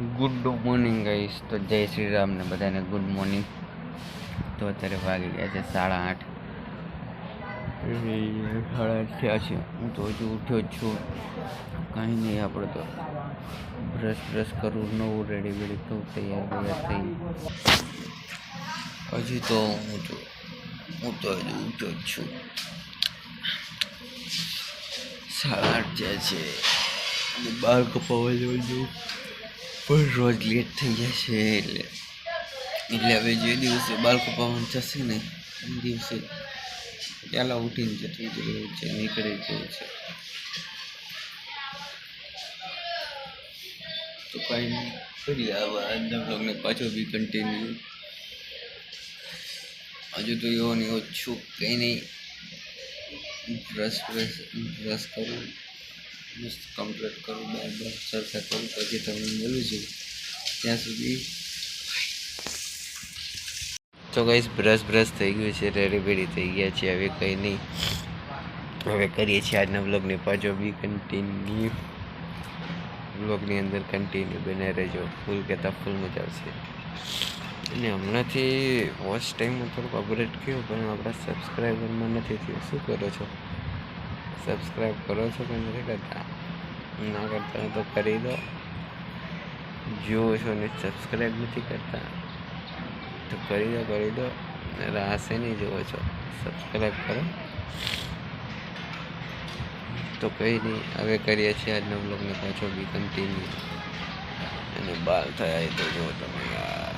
Good morning guys તો જય શ્રી રામને બધાને ગુડ મોર્નિંગ તો અત્યારે વાગી ગયા છે સાડા આઠ. સાડા આઠ થયા છે. હું તો હજુ ઉઠ્યો જ છું. કાંઈ નહીં, આપણે તો બ્રશ બ્રશ કરવું, નવું રેડી બેડી થવું, તૈયાર તૈયાર થઈ. હજી તો હું તો હું તો હજુ ઉઠ્યો જ છું. સાડા આઠ થયા છે. અને બાર કપાવા જવું છું પણ રોજ લેટ થઈ જશે એટલે એટલે હવે જે દિવસે બાળકો પવન થશે ને એ દિવસે પહેલાં ઉઠીને જતું જ રહેવું છે નીકળી જવું છે તો કાંઈ નહીં કરીએ આવા આજના બ્લોગને પાછો બી કન્ટિન્યુ હજુ તો એવો ને એવો છું કંઈ નહીં બ્રશ બ્રશ બ્રશ કરું મસ્ત કમ્પ્લીટ કરું બરાબર ચર્ચા કરું પછી તમને મળું છું, ત્યાં સુધી તો કઈ બ્રશ બ્રશ થઈ ગયું છે રેડી બેડી થઈ ગયા છે હવે કંઈ નહીં. હવે કરીએ છીએ આજના બ્લોગને પાછો. બી કન્ટિન્યુ બ્લોગની અંદર કન્ટિન્યુ બને રહેજો. ફૂલ કહેતા ફૂલ મજા આવશે. અને હમણાંથી વોચ ટાઈમમાં થોડુંક અપડેટ થયું, પણ આપણા સબસ્ક્રાઈબરમાં નથી થયું. શું કરો છો? સબસ્ક્રાઈબ કરો છો કે નથી કરતા ના કરતા તો કરી દો. જુઓ છો ને સબસ્ક્રાઈબ નથી કરતા, તો કરી દો કરી દો. રાસે નહીં જુઓ છો. સબસ્ક્રાઈબ કરો. તો કંઈ નહીં, હવે કરીએ છીએ આજના બ્લોગને પાછો બી કન્ટિન્યુ અને બાલ થયા એ તો જુઓ તમે યાર.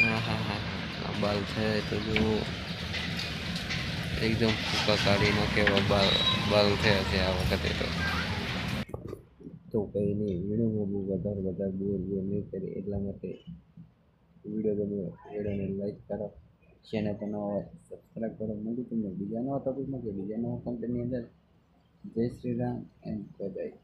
હા હા હા બાલ થયા એ તો જુઓ. એકદમ ફૂકા કાઢીનો કેવા બાલ બાલ થયા છે આ વખતે તો. તો કંઈ નહીં વિડીયોમાં બહુ વધારે વધારે બોર બોર નહીં કરે એટલા માટે વીડિયો ગમે વિડીયોને લાઈક કરો ચેનલ પર સબસ્ક્રાઈબ કરો. મળ્યું તમને બીજા નવા ટોપિકમાં કે બીજા નવા કન્ટેન્ટની અંદર. જય શ્રી રામ એન્ડ બધાય